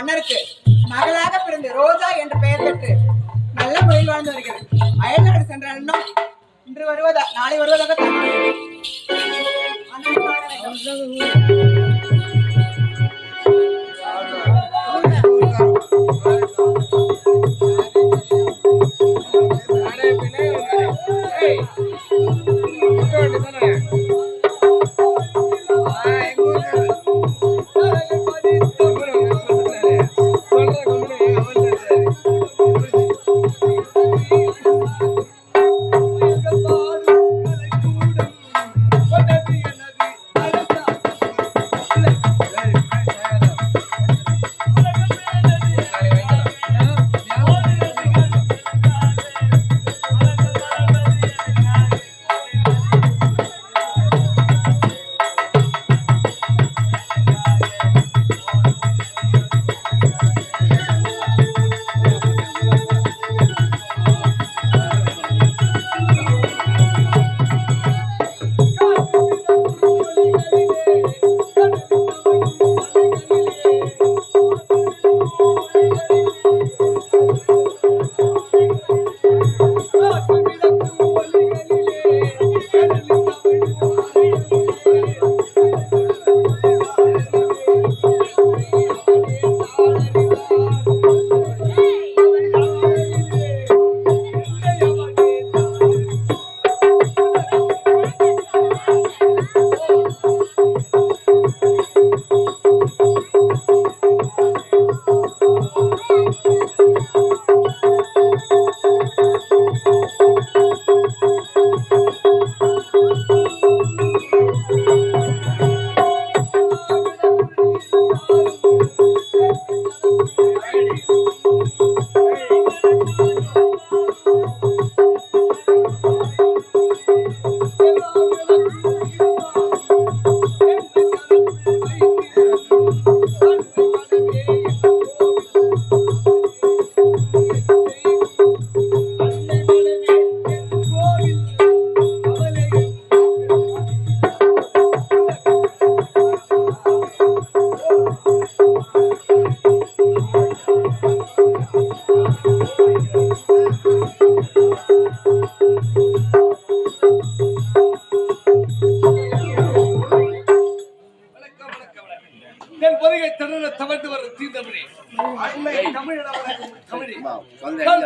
மன்னருக்கு மகளாக பிறந்து ரோஜா என்று பெயர் பெற்று நல்ல முறையில் வாழ்ந்து வருகிறது அயல்நாடு சென்ற அண்ணம் இன்று வருவதா நாளை வருவதாக Hey!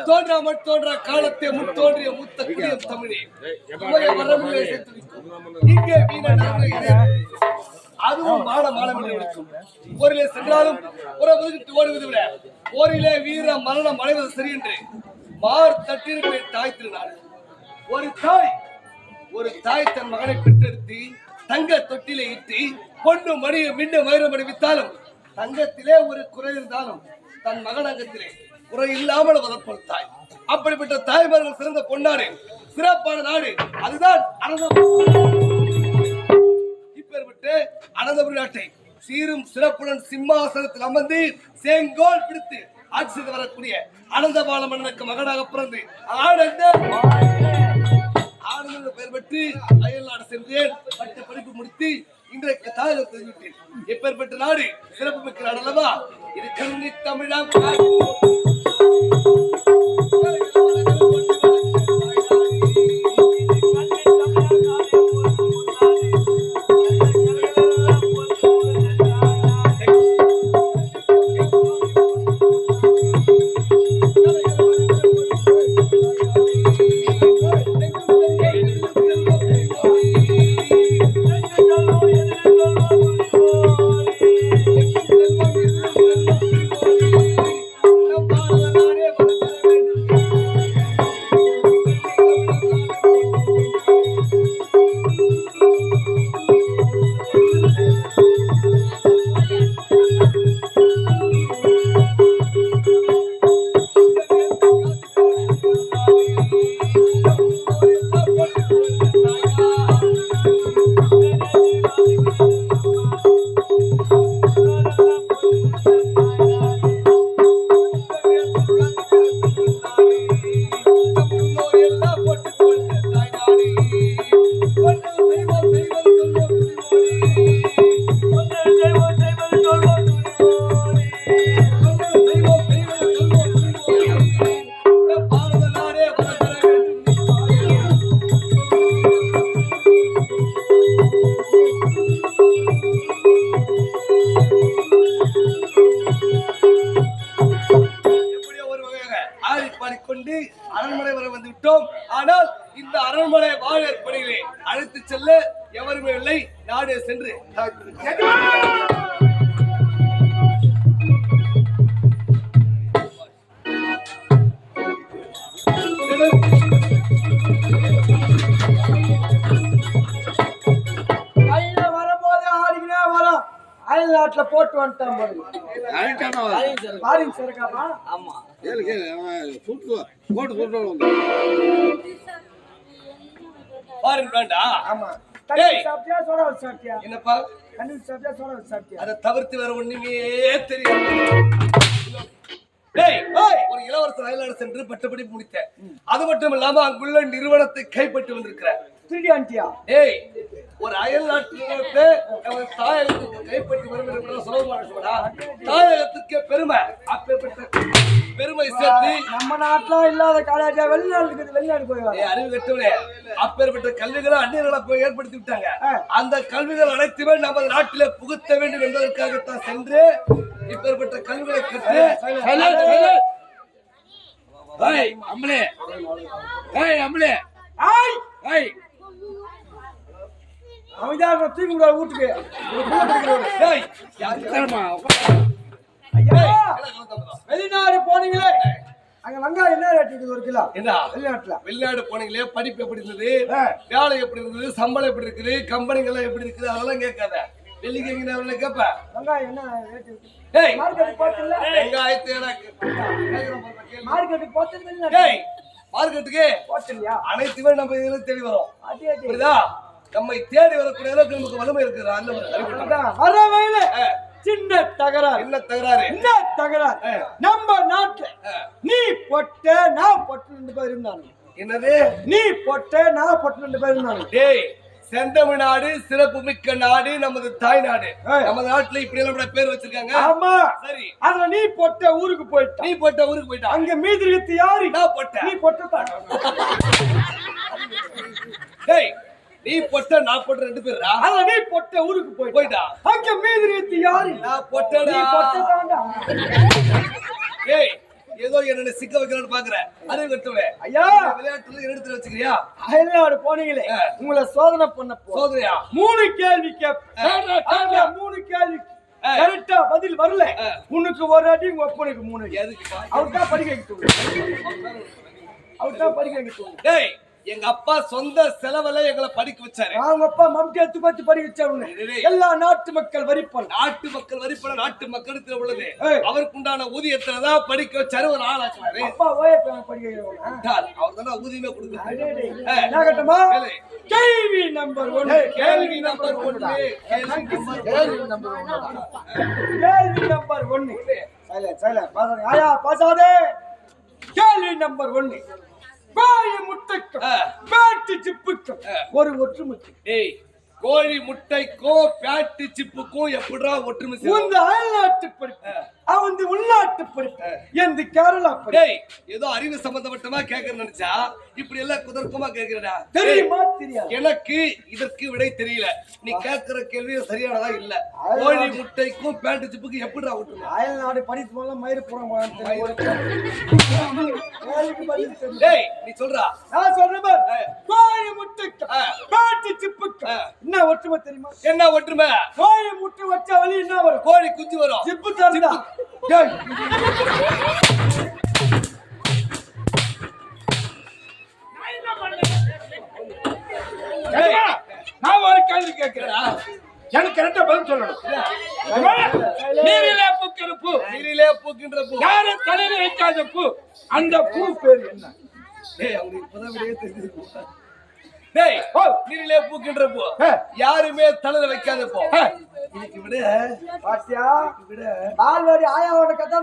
தோன்றா மண் தோன்றா காலத்தை முத்தோன்றிய முத்த குடியம் தமிழே. இங்கே கிடையாது. அதுவும் மாட இருக்கும். போரிலே சென்றாலும் புற முதுகிட்டு ஓடுவது விட போரிலே வீர மரணம் அடைவது சரி என்று மார் தட்டிருப்பை தாய் திருநாள். ஒரு தாய் ஒரு தாய் தன் மகனை பெற்றெடுத்து தங்க தொட்டிலே இட்டு பொண்ணு மணியை மின்னு வைரம் அணிவித்தாலும் தங்கத்திலே ஒரு குறை இருந்தாலும் தன் மகன் அங்கத்திலே குறை இல்லாமல் வளர்ப்பது தாய். அப்படிப்பட்ட தாய்மார்கள் சிறந்த பொன்னாடு சிறப்பான நாடு. அதுதான் இப்பேற்பட்டு அனந்தபுரி நாட்டை சீரும் சிறப்புடன் சிம்மாசனத்தில் அமர்ந்து செங்கோல் பிடித்து ஆட்சி செய்து வரக்கூடிய அனந்தபால மன்னனுக்கு மகனாக பிறந்து ஆனந்த ஆனந்த பெயர் பெற்று அயல் நாடு சென்றேன். பட்ட படிப்பு முடித்து இன்றைக்கு தாயகம் தெரிவித்தேன் எப்பேற்பட்ட நாடு? சிறப்பு மிக்க நாடு அல்லவா? இது கல்வி தமிழா அழைத்து செல்ல எவருமே இல்லை. நாடே சென்று. கையில வரும்போது ஆடிக்கினே வரோம். அயல் நாட்டுல போட்டு வந்துட்டான் பாரு பாரின் சரக்காமா பாருங்க வேண்டா. ஆமா. சாப்பிட்டியா சோடா வச்சு சாப்பிட்டியா என்னப்பா? தண்ணி சாப்பிட்டியா சோடா வச்சு சாப்பிட்டியா அதை தவிர்த்து வேற ஒண்ணுமே தெரியும் டேய் ஒரு இளவரசர் அயல்நாடு சென்று பட்டப்படி முடித்தேன். அது மட்டும் இல்லாம அங்குள்ள நிறுவனத்தை கைப்பற்றி வந்திருக்கிறேன். திருடி ஆண்டியா? ஏய் ஒரு அயல் நாட்டு தாயகத்துக்கு கைப்பற்றி வரும் சொல்லுவாடா தாயகத்துக்கு பெருமை. சேர்த்து நம்ம நாட்டுல இல்லாத காலேஜா வெளிநாடு இருக்குது வெளிநாடு போய் அறிவு கட்டவனே அப்பேற்பட்ட கல்விகளை அந்நியர்களை போய் ஏற்படுத்தி விட்டாங்க அந்த கல்விகள் அனைத்துமே நமது நாட்டிலே புகுத்த வேண்டும் என்பதற்காகத்தான் சென்று இப்பேற்பட்ட கல்விகளை கற்று ஏய் அம்பளே ஏய் அம்பளே ஆய் ஏய் தூக்கி விடுவார் வீட்டுக்கு. ஏய், ஐயா என்ன வெளிநாடு போனீங்களே. அங்க வெங்காயம் என்ன ரேட் இருக்குது ஒரு கிலோ? என்ன? வெளிநாட்டுல. வெளிநாடு போனீங்களே படிப்பு எப்படி இருந்தது. வேலை எப்படி இருந்தது? சம்பளம் எப்படி இருக்குது? கம்பெனிகள் எப்படி இருக்குது? அதெல்லாம் கேட்காத. வெள்ளிக்கு எங்க கேப்ப? வெங்காயம் என்ன ரேட் ஏய்! மார்க்கெட் போத்துல வெங்காயத்தை எனக்கு மார்க்கெட்டுக்கு போத்து வெளிநாட்டு ஏய்! மார்க்கெட்டுக்கு போத்தலையா அனைத்துமே நம்ம இதுல தேடி வரும். புரியுதா? நம்மை தேடி வரக்கூடிய அளவுக்கு நமக்கு வலிமை இருக்குது அந்த வர வயல. சின்ன தகராறு. என்ன தகராறு? என்ன தகராறு? நம்ம நாட்டுல நீ பொட்ட நான் பொட்டு ரெண்டு பேர் இருந்தானு என்னது? நீ பொட்ட நான் பொட்டு ரெண்டு பேர் இருந்தானு டேய் செந்தமிழ்நாடு சிறப்பு மிக்க நாடு நமது தாய் நாடு. நமது நாட்டுல இப்படி எல்லாம் பேர் வச்சிருக்காங்க. ஆமா. சரி. அதுல நீ பொட்ட ஊருக்கு போயிட்ட. நீ போட்ட ஊருக்கு போயிட்டா. அங்க மீதி யாரு? நான் போட்டேன் நீ பொட்டத்தான் டேய் நீ போட்ட நான் போட்ட ரெண்டு பேரா அதுல நீ பொட்ட ஊருக்கு போயிட்ட. போயிட்டா. அங்க மீதி இருக்கிறது யாரு? நான் நீ போட்டடா ஏய் ஏதோ என்ன சிக்க வைக்கணும்னு பாக்குறேன் அறிவு கட்டுவே ஐயா. விளையாட்டுல எடுத்து வச்சுக்கிறியா அயல்நாடு போனீங்களே. உங்களை சோதனை பண்ண போ. சோதரியா மூணு கேள்வி கேட்பேன் மூணு கேள்வி. கரெக்டா பதில் வரல. உனக்கு ஒரு அடி உங்க ஒப்பனுக்கு மூணு அடி. எதுக்குப்பா? அவர் தான் படிக்க வைக்க தோணும் அவர் தான் படிக்க வைக்க தோணும் டேய் எங்க அப்பா சொந்த செலவுல எங்களை படிக்க வச்சாரு. அவங்க அப்பா மம்டி எடுத்து பார்த்து படிக்க இதுவே. எல்லா நாட்டு மக்கள் வரிப்பணம். நாட்டு மக்கள் வரிப்பட நாட்டு மக்களிடத்தில் உள்ளது. ஏய். அவருக்குண்டான ஊதியத்துல தான் படிக்க வச்சாரு ஒரு ஆள் ஆக்குறாரு அப்பா ஓய படிக்க அவர் தானே ஊதியமே கொடுக்குறாரு. கேள்வி நம்பர் ஒன்று. கேள்வி நம்பர் ஒன்று. கேள்வி நம்பர் கேள்வி நம்பர் ஒன்று. சைலண்ட் சைலண்ட் பாசாதே. ஆயா பாசாதே. கேள்வி நம்பர் ஒன்று. கோழி முட்டைக்கும். பேட்டு சிப்புக்கும் ஒரு ஒற்றுமைக்கு. டேய் கோழி முட்டைக்கும் பேட்டு சிப்புக்கும் எப்படிடா ஒற்றுமை? உந்த அயல்நாட்டு படிப்பு அவன் உள்நாட்டு படிப்பு எந்த கேரளா டேய் ஏதோ அறிவு சம்பந்தப்பட்டமா கேட்கறேன்னு நினைச்சா இப்படி எல்லாம் குதர்க்கமா கேட்கிறடா? தெரியுமா தெரியாது. எனக்கு இதற்கு விடை தெரியல. நீ கேட்கிற கேள்வி சரியானதா இல்ல. கோழி முட்டைக்கும் பேண்ட் சிப்புக்கும் எப்படிடா ஒற்றுமை அயல்நாடு படித்து போல மயிறு தெரியும்? டேய் நீ சொல்றா? நான் சொல்றேன். கோழி. பேட்டு சிப்புக்கும் ஆ. என்ன ஒற்றுமை தெரியுமா? என்ன ஒற்றுமை? கோழி முட்டை வச்ச வழி என்ன வரும்? கோழி குஞ்சு வரும். டேய் டேய், நான் ஒரு கேள்வி கேட்கிறேன். எனக்கு கரெக்டா பதில் சொல்லணும். நீரிலே பூக்கிற பூ. நீரிலே பூக்கின்ற பூ. யாரும் தலையில வைக்காத பூ? அந்த பூ பேர் என்ன? இப்பதான் தெரிஞ்சிருக்கு டேய் நீரிலே பூக்கின்ற பூ. யாருமே தலையில வைக்காத பூ. இதுக்கு விட. பாத்தியா? விட. பால்வாடி ஆயாவோட கதை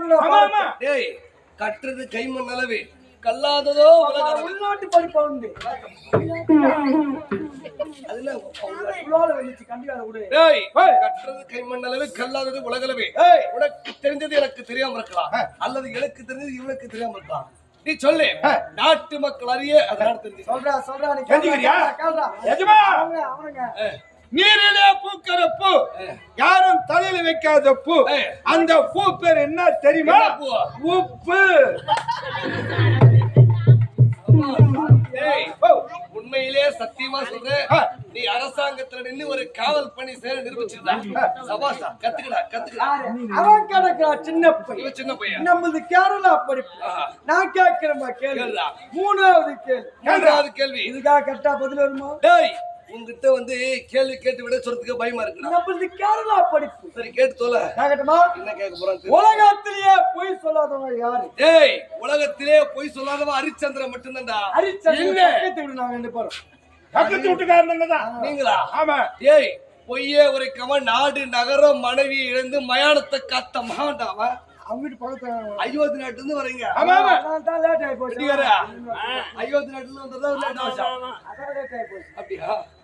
டேய் கட்டுறது கைமண் அளவு. கல்லாததோ. உள்நாட்டு படிப்பு வந்து. அதுல வந்துச்சு கண்டிப்பா கட்டுறது கைமண் அளவு கல்லாதது உலகளவே. உனக்கு தெரிஞ்சது எனக்கு தெரியாம இருக்கலாம். அல்லது எனக்கு தெரிஞ்சது இவனுக்கு தெரியாம இருக்கலாம். நீ சொல்லு. நாட்டு மக்கள் அறிய சொல்றா சொல்றா நீ? கேள்றா எஜமா! நீரிலே பூக்கிற பூ யாரும் தலையில வைக்காத பூ. அந்த பூ பேர் என்ன தெரியுமா? உப்பு. உண்மையிலே சத்தியமா சொல்றேன். நீ அரசாங்கத்துல நின்னு ஒரு காவல் பணி சேர நிரூபிச்சிருந்தா சபாசா கத்துக்கடா கத்துக்கடா. அவன் சின்ன பையன். சின்ன பையன். நம்மது கேரளா படிப்பு. நான் கேட்கிறேன் கேள்வி. மூணாவது கேள்வி. மூன்றாவது கேள்வி. இதுக்காக கரெக்டா பதில் வருமா? டேய் உன்கிட்ட வந்து கேள்வி கேட்டு விட சொல்றதுக்கு பயமா இருக்குடா. நம்மது கேரளா படிப்பு. சரி கேட்டு கேட்கட்டுமா என்ன கேட்க போறான் உலகத்திலேயே பொய் சொல்லாதவங்க யாரு? டேய் உலகத்திலே பொய் சொல்லாதவன் ஹரிச்சந்திரன் மட்டும்தான்டா. ஹரிச்சந்திரன் நாங்க ரெண்டு பேரும். பக்கத்து வீட்டுக்காரனுங்க தான் நீங்களா? ஆமா. டேய் பொய்யே உரைக்கவன் நாடு நகரம் மனைவி இழந்து மயானத்தை காத்த மகான்டா அவன். அவங்க பக்கத்துல அயோத்தி நாட்டுல இருந்து வரீங்க. ஆமா ஆமா. நான் தான் லேட் ஆகி போச்சு. குடிகாரா? அயோத்தி நாட்டுல இருந்து வந்ததா லேட் ஆச்சா. அதான் லேட் ஆகி போச்சு. அப்படியா?